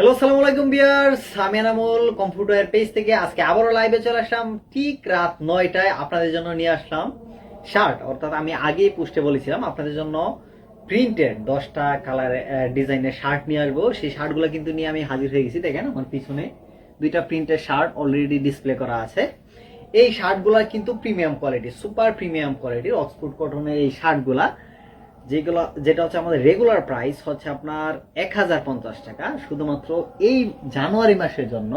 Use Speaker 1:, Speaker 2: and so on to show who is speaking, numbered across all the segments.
Speaker 1: Hello আসসালামু আলাইকুম বিয়ার্স আমি এনামুল কম্পিউটার পেজ থেকে আজকে আবারও লাইভে চলে আসলাম। ঠিক রাত নয়টায় আপনাদের জন্য নিয়ে আসলাম শার্ট অর্থাৎ আমি আগেই পোস্টে বলেছিলাম, আপনাদের জন্য প্রিন্টেড দশটা কালার ডিজাইনের শার্ট নিয়ে আসব। সেই শার্টগুলো কিন্তু নিয়ে আমি হাজির হয়ে গেছি, দেখেন আমার পিছনে দুইটা প্রিন্টের শার্ট অলরেডি ডিসপ্লে করা আছে। এই শার্টগুলো কিন্তু প্রিমিয়াম কোয়ালিটি সুপার প্রিমিয়াম কোয়ালিটির অক্সফোর্ড কটনের এই শার্টগুলা যেগুলো, যেটা হচ্ছে আমাদের রেগুলার প্রাইস হচ্ছে আপনার এক হাজার পঞ্চাশ টাকা। শুধুমাত্র এই জানুয়ারি মাসের জন্য,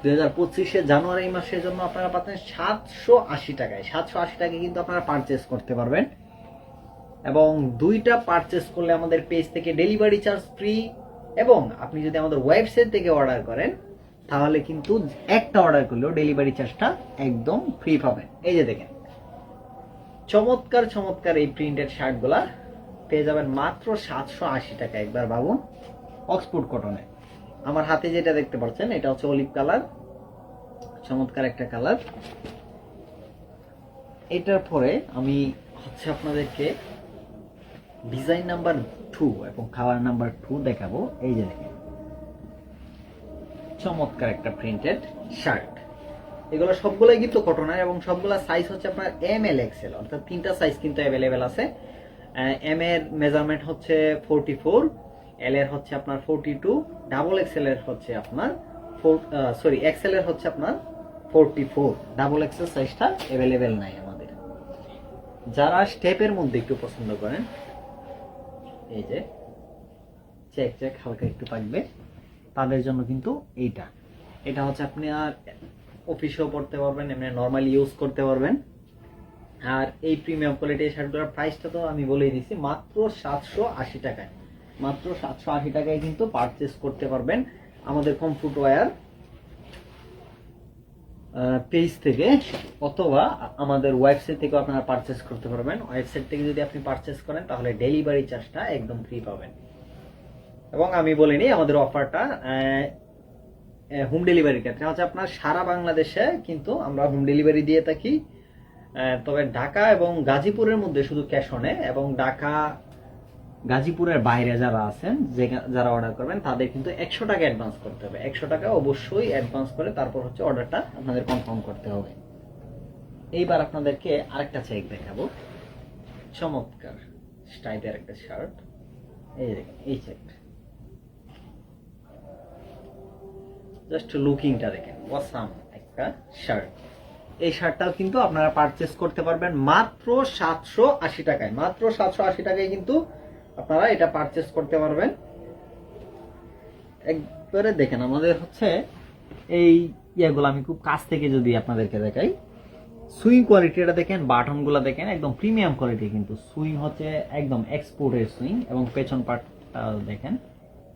Speaker 1: দুই হাজার পঁচিশে জানুয়ারি মাসের জন্য আপনারা পাচ্ছেন সাতশো আশি টাকায়। সাতশো আশি টাকায় কিন্তু আপনারা পারচেস করতে পারবেন। এবং দুইটা পারচেস করলে আমাদের পেজ থেকে ডেলিভারি চার্জ ফ্রি এবং আপনি যদি আমাদের ওয়েবসাইট থেকে অর্ডার করেন, তাহলে কিন্তু একটা অর্ডার করলেও ডেলিভারি চার্জটা একদম ফ্রি পাবেন। এই যে দেখেন, চমৎকার চমৎকার এই প্রিন্টেড শার্টগুলা পেয়ে যাবেন মাত্র সাতশো আশি টাকা একবার ভাবুন। অক্সফোর্ড কটনে আমার হাতে যেটা দেখতে পাচ্ছেন, এটা হচ্ছে অলিভ কালার চমৎকার একটা কালার এটার পরে আমি হচ্ছে আপনাদেরকে ডিজাইন নাম্বার টু এবং খাবার নাম্বার টু দেখাবো। এই যে দেখেন, চমৎকার একটা প্রিন্টেড শার্ট এগুলো সবগুলোই কিন্তু কটনের এবং সবগুলা সাইজ হচ্ছে আপনার এম এল এক্সেল অর্থাৎ তিনটা সাইজ কিন্তু অ্যাভেলেবেল আছে। এম এর মেজারমেন্ট হচ্ছে ফোরটি ফোর এল এর হচ্ছে আপনার ফোরটি টু ডাবল এক্সেল এর হচ্ছে আপনার সরি এক্সেল এর হচ্ছে আপনার ফোরটি ফোর ডাবল এক্সেল সাইজটা অ্যাভেলেবেল নাই আমাদের। যারা স্টেপের মধ্যে একটু পছন্দ করেন, এই যে চেক চেক হালকা একটু থাকবে তাদের জন্য কিন্তু এইটা। এটা হচ্ছে আপনি আর অফিসেও পড়তে পারবেন, এমনি নর্মালি ইউজ করতে পারবেন। আর এই প্রিমিয়াম কোয়ালিটির শার্টগুলোর প্রাইসটা তো আমি বলেই দিছি, মাত্র সাতশো আশি টাকায়। মাত্র সাতশো আশি টাকায় কিন্তু পারচেস করতে পারবেন আমাদের কমফুট ওয়ার পেজ থেকে অথবা আমাদের ওয়েবসাইট থেকেও আপনারা পারচেস করতে পারবেন। ওয়েবসাইট থেকে যদি আপনি পারচেস করেন, তাহলে ডেলিভারি চার্জটা একদম ফ্রি পাবেন। এবং আমি বলে নিই, আমাদের অফারটা হোম ডেলিভারির ক্ষেত্রে। হচ্ছে আপনার সারা বাংলাদেশে কিন্তু আমরা হোম ডেলিভারি দিয়ে থাকি। তবে ঢাকা এবং গাজীপুরের মধ্যে শুধু ক্যাশ অনে এবং ঢাকা গাজীপুরের বাইরে যারা আছেন যে যারা অর্ডার করবেন তাদের কিন্তু একশো টাকা অ্যাডভান্স করতে হবে। একশো টাকা অবশ্যই অ্যাডভান্স করে তারপর হচ্ছে অর্ডারটা আপনাদের কনফার্ম করতে হবে। এইবার আপনাদেরকে আরেকটা চেক দেখাবো। চমৎকার স্টাইপের একটা শার্ট এই দেখেন, এই চেকটা জাস্ট লুকিংটা দেখেন ওয়াসাম একটা শার্ট এই শার্টটাও কিন্তু আপনারা পারচেস করতে পারবেন মাত্র সাতশো আশি টাকায়। মাত্র সাতশো আশি টাকায় কিন্তু আপনারা এটা পারচেস করতে পারবেন। একবারে দেখেন, আমাদের হচ্ছে এই ইয়েগুলো আমি খুব কাছ থেকে যদি আপনাদেরকে দেখাই, সুইং কোয়ালিটিটা দেখেন বাটনগুলো দেখেন, একদম প্রিমিয়াম কোয়ালিটি কিন্তু। সুইং হচ্ছে একদম এক্সপোর্টের সুইং এবং পেছন পার্টটা দেখেন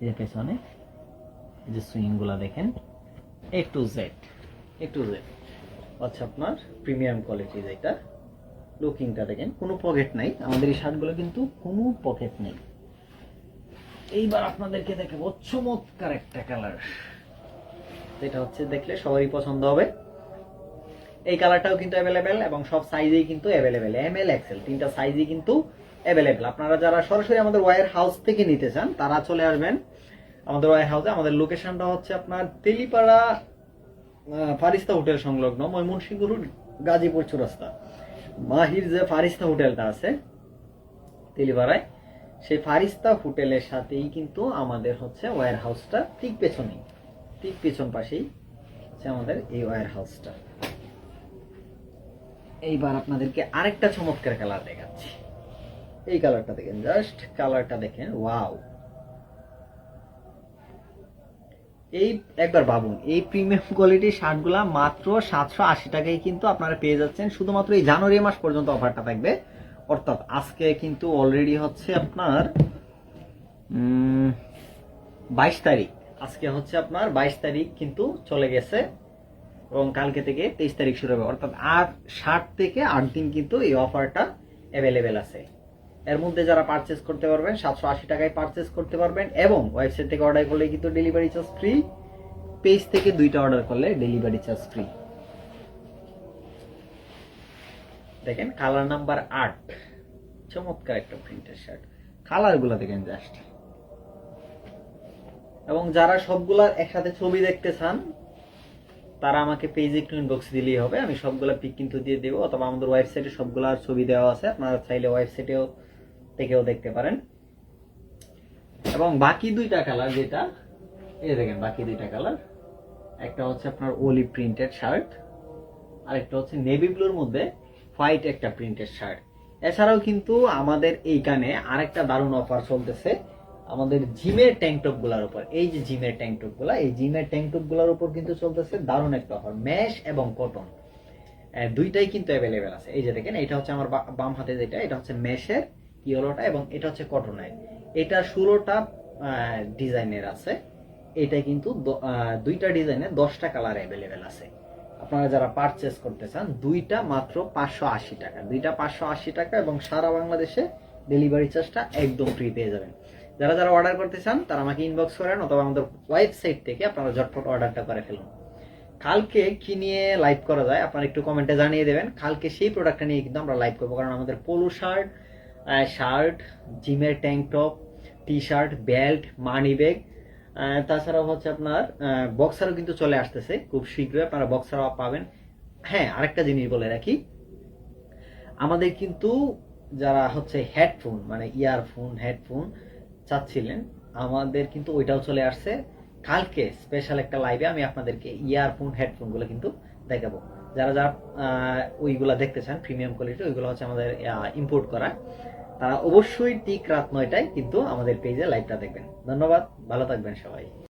Speaker 1: যে পেছনে যে সুইংগুলা দেখেন A to Z A to Z আচ্ছা আপনার প্রিমিয়াম কোয়ালিটি যেটা লুকিংটা দেখেন, কোনো পকেট নাই। আমাদের এই শার্টগুলো কিন্তু কোনো পকেট নেই। এইবার আপনাদেরকে দেখাবো চমৎকার একটা কালার যেটা হচ্ছে দেখলে সবারই পছন্দ হবে। এই কালারটাও কিন্তু অ্যাভেলেবেল এবং সব সাইজেই কিন্তু অ্যাভেলেবেল এম এল এক্সেল তিনটা সাইজই কিন্তু অ্যাভেলেবেল আপনারা যারা সরাসরি আমাদের ওয়ার হাউস থেকে নিতে চান, তারা চলে আসবেন। আমাদের ওয়ার হাউসে আমাদের লোকেশনটা হচ্ছে আপনার তেলিপাড়া ফারিস্তা হোটেল সংলগ্ন ময়মনসিংহ রোড, গাজীপুর চৌরাস্তা। মাহির যে ফারিস্তা হোটেলটা আছে, তেলিপাড়ায়, সেই ফারিস্তা হোটেলের সাথেই কিন্তু আমাদের হচ্ছে ওয়ার হাউসটা ঠিক পেছনেই। ঠিক পেছন পাশেই হচ্ছে আমাদের এই ওয়ার হাউসটা এইবার আপনাদেরকে আরেকটা চমৎকার কালার দেখাচ্ছি। এই কালারটা দেখেন জাস্ট কালারটা দেখেন ওয়াও এই, একবার ভাবুন, এই প্রিমিয়াম কোয়ালিটির শার্টগুলা মাত্র সাতশো আশি টাকায় কিন্তু আপনারা পেয়ে যাচ্ছেন। শুধুমাত্র এই জানুয়ারি মাস পর্যন্ত অফারটা থাকবে। অর্থাৎ আজকে কিন্তু অলরেডি হচ্ছে আপনার বাইশ তারিখ। আজকে হচ্ছে আপনার বাইশ তারিখ কিন্তু চলে গেছে এবং কালকে থেকে তেইশ তারিখ শুরু হবে। অর্থাৎ আর ষাট থেকে আট দিন কিন্তু এই অফারটা অ্যাভেলেবেল আছে। এর মধ্যে যারা পারচেস করতে পারবেন, সাতশো আশি টাকায় পারচেস করতে পারবেন এবং ওয়েবসাইট থেকে অর্ডার করলে কিন্তু ডেলিভারি চার্জ ফ্রি পেজ থেকে দুইটা অর্ডার করলে ডেলিভারি চার্জ ফ্রি দেখেন কালার নাম্বার আট। চমৎকার একটা প্রিন্টের শার্ট কালারগুলো দেখেন জাস্ট এবং যারা সবগুলার একসাথে ছবি দেখতে চান, তারা আমাকে পেজে একটু ইনবক্স দিলেই হবে। আমি সবগুলা পিক কিন্তু দিয়ে দেবো, অথবা আমাদের ওয়েবসাইটে সবগুলার ছবি দেওয়া আছে। আপনারা চাইলে ওয়েবসাইটেও থেকেও দেখতে পারেন। এবং বাকি দুইটা কালার যেটা, এই দেখেন, বাকি দুইটা কালার। একটা হচ্ছে আপনার ওলি প্রিন্টেড শার্ট আর একটা হচ্ছে নেভি ব্লুর মধ্যে হোয়াইট একটা প্রিন্টেড শার্ট। এছাড়াও কিন্তু আমাদের এইখানে আরেকটা দারুণ অফার চলতেছে, আমাদের জিমের ট্যাঙ্কটপগুলার উপর। এই যে জিমের ট্যাঙ্কটপগুলা, এই জিমের ট্যাঙ্কটপগুলার উপর কিন্তু চলতেছে দারুণ একটা অফার, ম্যাশ এবং কটন। দুইটাই কিন্তু অ্যাভেলেবেল আছে। এই যে দেখেন এটা হচ্ছে আমার বাম হাতে যেটা, এটা হচ্ছে ম্যাশের ইয়েলোটা এবং এটা হচ্ছে কটনের এটা ষোলোটা ডিজাইনের আছে। এটা কিন্তু দুইটা ডিজাইনে দশটা কালার অ্যাভেলেবেল আছে। আপনারা যারা পারচেস করতে চান, দুইটা মাত্র পাঁচশো আশি টাকা। দুইটা পাঁচশো আশি টাকা এবং সারা বাংলাদেশে ডেলিভারি চার্জটা একদম ফ্রি পেয়ে যাবেন। যারা যারা অর্ডার করতে চান, তারা আমাকে ইনবক্স করেন অথবা আমাদের ওয়েবসাইট থেকে আপনারা ঝটপট অর্ডারটা করে ফেলুন। কালকে কি নিয়ে লাইভ করা যায়, আপনারা একটু কমেন্টে জানিয়ে দেবেন। কালকে সেই প্রোডাক্টটা নিয়ে কিন্তু আমরা লাইভ করব, কারণ আমাদের পোলো শার্ট শার্ট জিমের tank top T shirt belt money bag তাছাড়াও হচ্ছে আপনার বক্সারও কিন্তু চলে আসতেছে, খুব শীঘ্রই আপনারা বক্সারও পাবেন। হ্যাঁ আরেকটা জিনিস বলে রাখি, আমাদের কিন্তু যারা হচ্ছে হেডফোন মানে ইয়ারফোন হেডফোন চাচ্ছিলেন, আমাদের কিন্তু ওইটাও চলে আসছে। কালকে স্পেশাল একটা লাইভে আমি আপনাদেরকে ইয়ারফোন হেডফোনগুলো কিন্তু দেখাবো। যারা যারা ওইগুলা দেখতে চান প্রিমিয়াম কোয়ালিটি ওইগুলো হচ্ছে আমাদের ইম্পোর্ট করা, তারা অবশ্যই ঠিক রাত নয়টায় কিন্তু আমাদের পেজে লাইভটা দেখবেন। ধন্যবাদ, ভালো থাকবেন সবাই।